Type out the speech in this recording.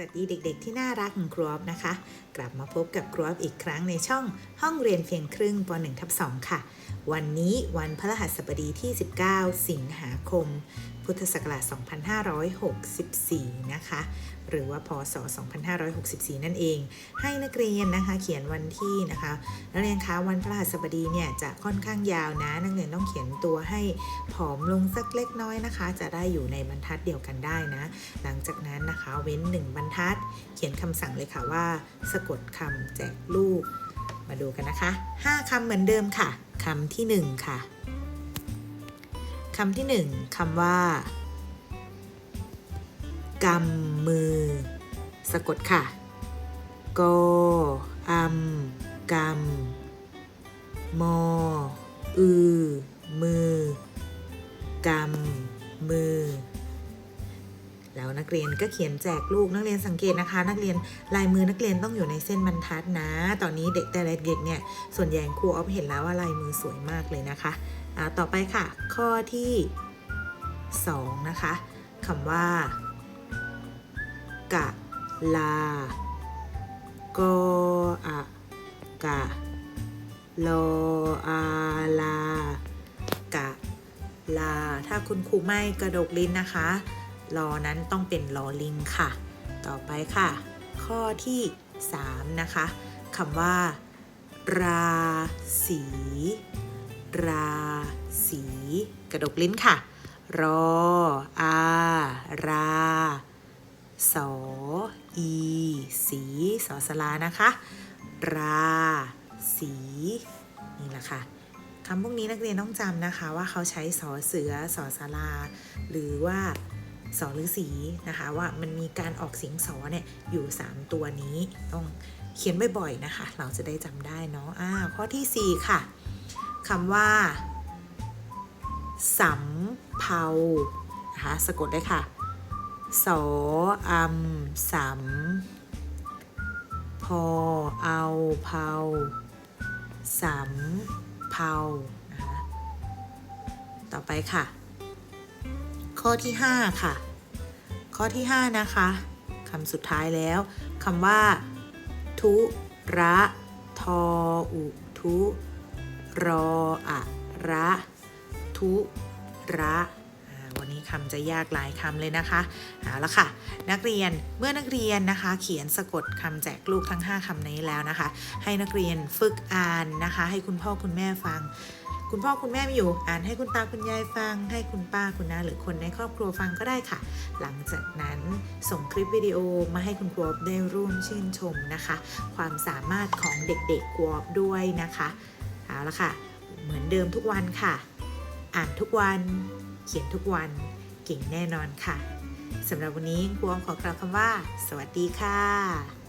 วัสดีเด็กๆ ที่น่ารักของครูออฟนะคะ กลับมาพบกับครูออฟอีกครั้งในช่องห้องเรียนเพียงครึ่งป .1 ทับ2ค่ะ วันนี้วันพฤหัสบดีที่ 19 สิงหาคม พุทธศักราช2564 นะคะ หรือว่าพศ 2564 นั่นเอง ให้นักเรียนนะคะเขียนวันที่นะคะนักเรียนคะวันพฤหัสบดีเนี่ยจะค่อนข้างยาวนะ นักเรียนต้องเขียนตัวให้ผอมลงสักเล็กน้อยนะคะ จะได้อยู่ในบรรทัดเดียวกันได้นะ หลังจากนั้นนะคะเว้น 1 บรรทัด เขียนคำสั่งเลยค่ะว่า สะกดคำแจกลูก มาดูกันนะคะ 5คำเหมือนเดิมค่ะคำที่ 1 ค่ะคำที่ 1คำว่า กำมือ สะกดค่ะกอัมกำมอ อือ มือกำมือ แล้วนักเรียนก็เขียนแจกลูกนักเรียนสังเกตนะคะ นักเรียนลายมือนักเรียนต้องอยู่ในเส้นบรรทัดนะ ตอนนี้เด็กแต่ละเด็กเนี่ย ส่วนใหญ่ครูออฟเห็นแล้วว่าลายมือสวยมากเลยนะคะอ่าต่อไปค่ะ ข้อที่ 2 นะคะคำว่า กะลากออะกะลออาลากะลา ถ้าคุณครูไม่กระดกลิ้นนะคะลอนั้นต้องเป็นลอลิงค่ะ ต่อไปค่ะ ข้อที่ 3 นะคะคำว่า ราศีราศีกระดกลิ้นค่ะ รออารา สออีสีสอสลานะคะ ราสีนี่แหละค่ะคำพวกนี้นักเรียนต้องจำนะคะว่าเขาใช้สอเสือสอสาราหรือว่าสอฤาษีนะคะ ว่ามันมีการออกเสียงสอเนี่ยอยู่ 3 ตัวนี้ต้องเขียนบ่อยๆนะคะ เราจะได้จำได้เนาะอ่าข้อทีสี่4 ค่ะคำว่าสำเภานะคะสะกดได้ค่ะ สออัมสำพอเอาเผาสำเภานะคะต่อไปค่ะ ข้อที่ 5 ค่ะ ข้อที่ 5 นะคะคำสุดท้ายแล้วคำว่า ทุระทออุทุรออะระ ทุระ วันนี้คำจะยากหลายคำเลยนะคะเอาละค่ะ นักเรียนเมื่อนักเรียนนะคะ เขียนสะกดคำแจกลูกทั้ง 5คำนี้แล้วนะคะ ให้นักเรียนฝึกอ่านนะคะ ให้คุณพ่อคุณแม่ฟังคุณพ่อคุณแม่ไม่อยู่อ่านให้คุณตาคุณยายฟัง ให้คุณป้าคุณน้าหรือคนในครอบครัวฟังก็ได้ค่ะ หลังจากนั้นส่งคลิปวิดีโอมาให้คุณครูได้ร่วมชื่นชมนะคะ ความสามารถของเด็กๆครูด้วยนะคะเอาละค่ะ เหมือนเดิมทุกวันค่ะ อ่านทุกวัน เขียนทุกวัน เก่งแน่นอนค่ะสำหรับวันนี้ครูขอกล่าวคำว่า สวัสดีค่ะ